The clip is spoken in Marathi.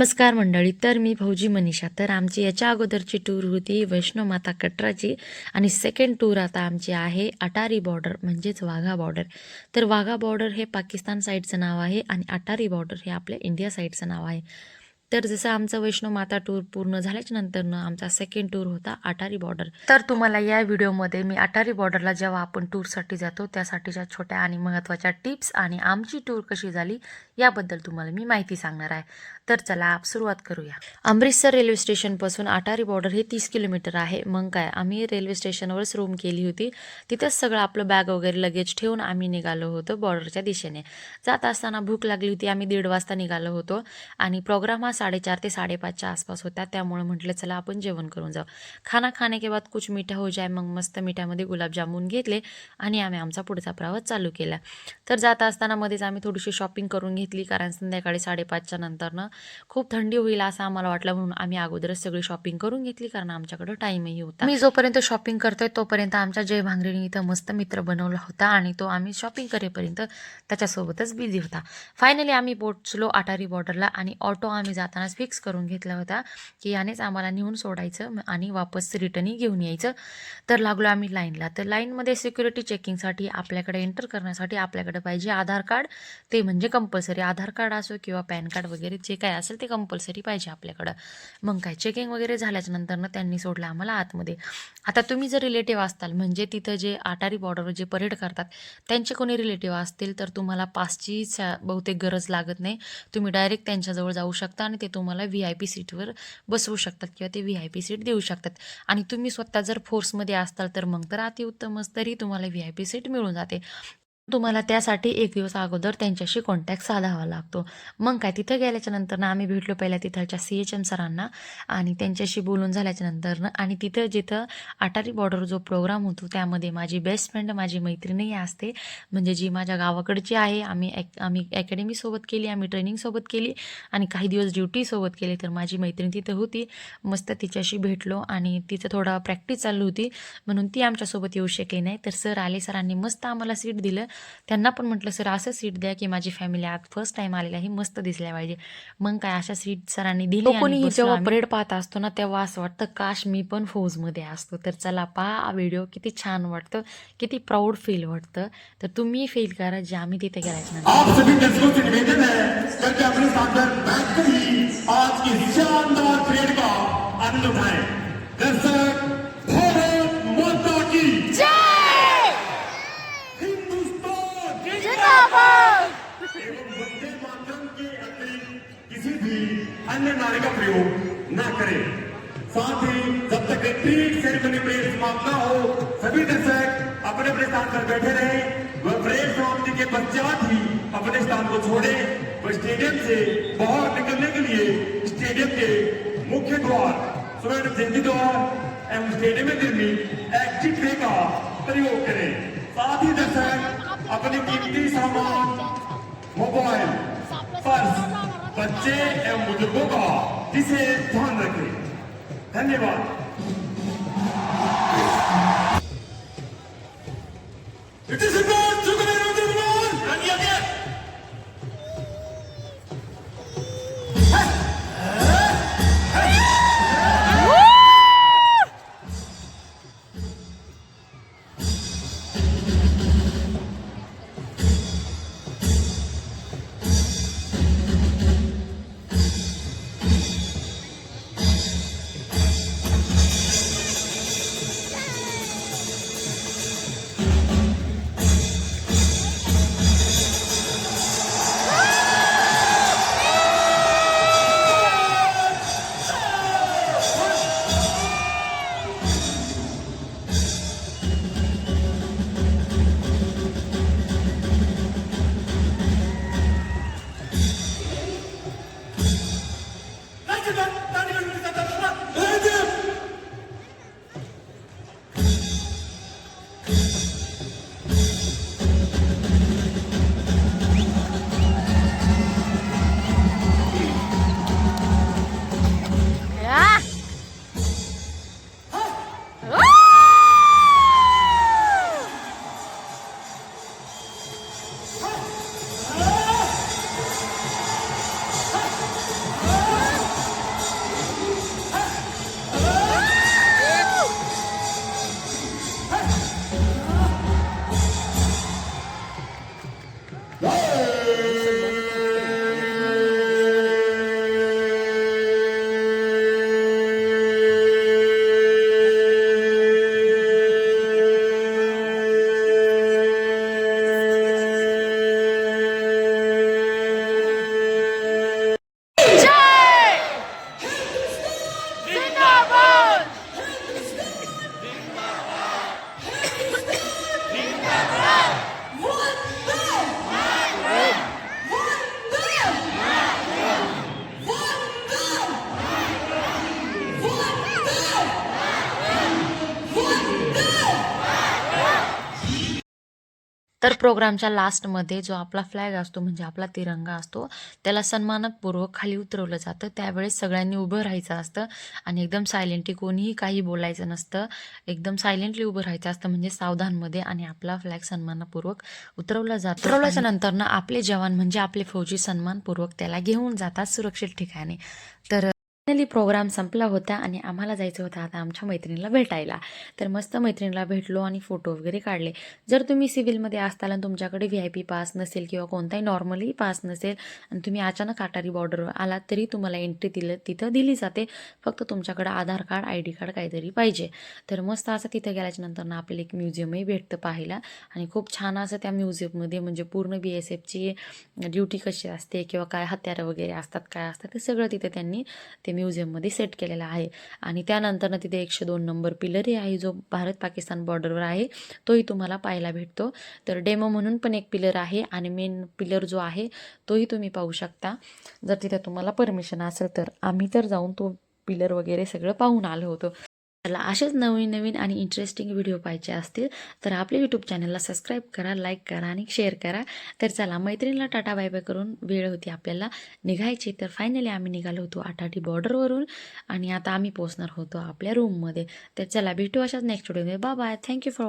नमस्कार मंडळी तर मी भाऊजी मनीषा. तर आमची याच्या अगोदरची टूर होती वैष्णव माता कटराची आणि सेकंड टूर आता आमची आहे अटारी बॉर्डर म्हणजेच वाघा बॉर्डर तर वाघा बॉर्डर हे पाकिस्तान साईडचं नाव आहे आणि अटारी बॉर्डर हे आपल्या इंडिया साईडचं नाव आहे. तर जसं आमचा वैष्णो माता टूर पूर्ण झाल्याच्या नंतरनं आमचा सेकंड टूर होता अटारी बॉर्डर तर तुम्हाला या व्हिडिओमध्ये मी अटारी बॉर्डरला जेव्हा आपण टूरसाठी जातो त्यासाठीच्या छोट्या आणि महत्त्वाच्या टिप्स आणि आमची टूर कशी झाली याबद्दल तुम्हाला मी माहिती सांगणार आहे. तर चला आप सुरुवात करूया. अमृतसर रेल्वे स्टेशनपासून अटारी बॉर्डर हे तीस किलोमीटर आहे. मग काय? आम्ही रेल्वे स्टेशनवरच रूम केली होती. तिथंच सगळं आपलं बॅग वगैरे लगेज ठेवून आम्ही निघालो होतो बॉर्डरच्या दिशेने. जात असताना भूक लागली होती. आम्ही दीड वाजता निघालो होतो. आणि प्रोग्राम साडेचार ते साडेपाचच्या आसपास होत्या त्यामुळे म्हटलं चला आपण जेवण करून जाऊ. खाना खाने के बाद कुछ मीठा हो जाय मग मस्त मिठामध्ये गुलाबजामुन घेतले आणि आम्ही आमचा पुढचा प्रवास चालू केला. तर जात असताना मध्येच आम्ही थोडीशी शॉपिंग करून घेतली कारण संध्याकाळी साडेपाचच्या नंतरनं खूप थंडी होईल असं आम्हाला वाटलं म्हणून आम्ही अगोदरच सगळी शॉपिंग करून घेतली कारण आमच्याकडं टाईमही होता. मी जोपर्यंत शॉपिंग करतोय तोपर्यंत आमच्या जय भांगरेने इथं मस्त मित्र बनवला होता आणि तो आम्ही शॉपिंग करेपर्यंत त्याच्यासोबतच बिझी होता. फायनली आम्ही पोचलो अटारी बॉर्डरला आणि ऑटो आम्ही जातानाच फिक्स करून घेतला होता की यानेच आम्हाला नेऊन सोडायचं आणि वापस रिटर्नही घेऊन यायचं. तर लागलो आम्ही लाईनला. तर लाईनमध्ये सिक्युरिटी चेकिंगसाठी आपल्याकडे एंटर करण्यासाठी आपल्याकडे पाहिजे आधार कार्ड. ते म्हणजे कंपल्सरी आधार कार्ड असो किंवा पॅन कार्ड वगैरे जे काय असेल ते कंपल्सरी पाहिजे आपल्याकडं. मग काय चेकिंग वगैरे झाल्याच्या नंतरनं त्यांनी सोडलं आम्हाला आतमध्ये. आता तुम्ही जर रिलेटिव्ह असताल म्हणजे तिथं जे आटारी बॉर्डरवर जे परेड करतात त्यांचे कोणी रिलेटिव्ह असतील तर तुम्हाला पासची बहुतेक गरज लागत नाही. तुम्ही डायरेक्ट त्यांच्याजवळ जाऊ शकता आणि ते तुम्हाला व्ही आय पी सीटवर बसवू शकतात किंवा ते व्ही आय पी सीट देऊ शकतात. आणि तुम्ही स्वतः जर फोर्समध्ये असताल तर मग तर अतिउत्तमच तरी तुम्हाला व्ही आय पी सीट मिळून जाते. तुम्हाला त्यासाठी एक दिवस अगोदर त्यांच्याशी कॉन्टॅक्ट साधावा लागतो. मग काय तिथं गेल्याच्या नंतरनं आम्ही भेटलो पहिल्या तिथलच्या सी एच एम सरांना आणि त्यांच्याशी बोलून झाल्याच्या नंतरनं आणि तिथं जिथं अटारी बॉर्डर जो प्रोग्राम होतो त्यामध्ये माझी बेस्ट फ्रेंड माझी मैत्रिणीही असते. म्हणजे जी माझ्या गावाकडची आहे आम्ही ॲक आम्ही अकॅडमीसोबत केली आम्ही ट्रेनिंगसोबत केली आणि काही दिवस ड्युटीसोबत केली तर माझी मैत्रीण तिथं होती. मस्त तिच्याशी भेटलो आणि तिचं थोडा प्रॅक्टिस चालू होती. म्हणून ती आमच्यासोबत येऊ शकली नाही. तर सर आले सरांनी मस्त आम्हाला सीट दिलं. त्यांना पण म्हटलं सर असं सीट द्या की माझी फॅमिली आज फर्स्ट टाइम आलेली आहे मस्त दिसल्या पाहिजे. मग काय अशा सीट सरांनी दिली कोणी जेव्हा परेड पाहत असतो ना तेव्हा असं वाटतं काश मी पण फौजमध्ये असतो. तर चला पहा व्हिडिओ किती छान वाटतं किती प्राऊड फील वाटतं. तर तुम्ही फील करा जे आम्ही तिथे गेल्याच्यानंतर किसी अन्य नारे का प्रयोग न करें साथ ही जब तक रिट्रीट सेरेमनी परेड समाप्त न हो सभी दर्शक अपने अपने स्थान पर बैठे रहे वह परेड समाप्ति के पश्चात ही अपने स्थान को छोड़े व स्टेडियम से बाहर निकलने के लिए स्टेडियम के मुख्य द्वार स्वर्ण जयंती द्वार एवं स्टेडियम में निर्मित एग्जिट वे का प्रयोग करें साथ ही दर्शक, अपने कीमती सामान मोबाइल पर्स बच्चे एवं बुजुर्गों का जिसे ध्यान रखें धन्यवाद तर प्रोग्रामच्या लास्टमध्ये जो आपला फ्लॅग असतो म्हणजे आपला तिरंगा असतो त्याला सन्मानपूर्वक खाली उतरवलं जातं. त्यावेळेस सगळ्यांनी उभं राहायचं असतं आणि एकदम सायलेंटली कोणीही काही बोलायचं नसतं. एकदम सायलेंटली उभं राहायचं असतं म्हणजे सावधानमध्ये आणि आपला फ्लॅग सन्मानपूर्वक उतरवला जातो. उतरवल्याच्या नंतर ना आपले जवान म्हणजे आपले फौजी सन्मानपूर्वक त्याला घेऊन जातात सुरक्षित ठिकाणी. तर फायनली प्रोग्राम संपला होता आणि आम्हाला जायचं होतं आता आमच्या मैत्रिणीला भेटायला. तर मस्त मैत्रिणीला भेटलो आणि फोटो वगैरे काढले. जर तुम्ही सिव्हिलमध्ये असताल आणि तुमच्याकडे व्ही आय पी पास नसेल किंवा कोणताही नॉर्मली पास नसेल आणि तुम्ही अचानक आटारी बॉर्डरवर आलात तरी तुम्हाला एंट्री दिलं तिथं दिली जाते. फक्त तुमच्याकडं Aadhaar card I D card काहीतरी पाहिजे. तर मस्त असं तिथं गेल्याच्यानंतर ना आपल्याला एक म्युझियमही भेटतं पाहायला. आणि खूप छान असं त्या म्युझियममध्ये म्हणजे पूर्ण बी एस एफची ड्युटी कशी असते किंवा काय हत्यारं वगैरे असतात काय असतात ते सगळं तिथे त्यांनी ते म्युझियममध्ये सेट केलेला आहे. आणि त्यानंतर तिथे एकशे दोन नंबर पिलरही आहे जो भारत पाकिस्तान बॉर्डरवर आहे तोही तुम्हाला पाहायला भेटतो. तर डेमो म्हणून पण एक पिलर आहे आणि मेन पिलर जो आहे तोही तुम्ही पाहू शकता. जर तिथे तुम्हाला परमिशन असेल तर आम्ही तर जाऊन तो पिलर वगैरे सगळं पाहून आलो होतो. चला असेच नवीन नवीन आणि इंटरेस्टिंग व्हिडिओ पाहिजे असतील तर आपल्या यूट्यूब चॅनलला सबस्क्राईब करा लाईक करा आणि शेअर करा. तर चला मैत्रिणीला टाटा बाय बाय करून वेळ होती आपल्याला निघायची. तर फायनली आम्ही निघालो होतो आठाटी बॉर्डरवरून आणि आता आम्ही पोहोचणार होतो आपल्या रूममध्ये तर चला भेटू अशाच नेक्स्ट व्हिडिओमध्ये बाय बाय थँक्यू फॉर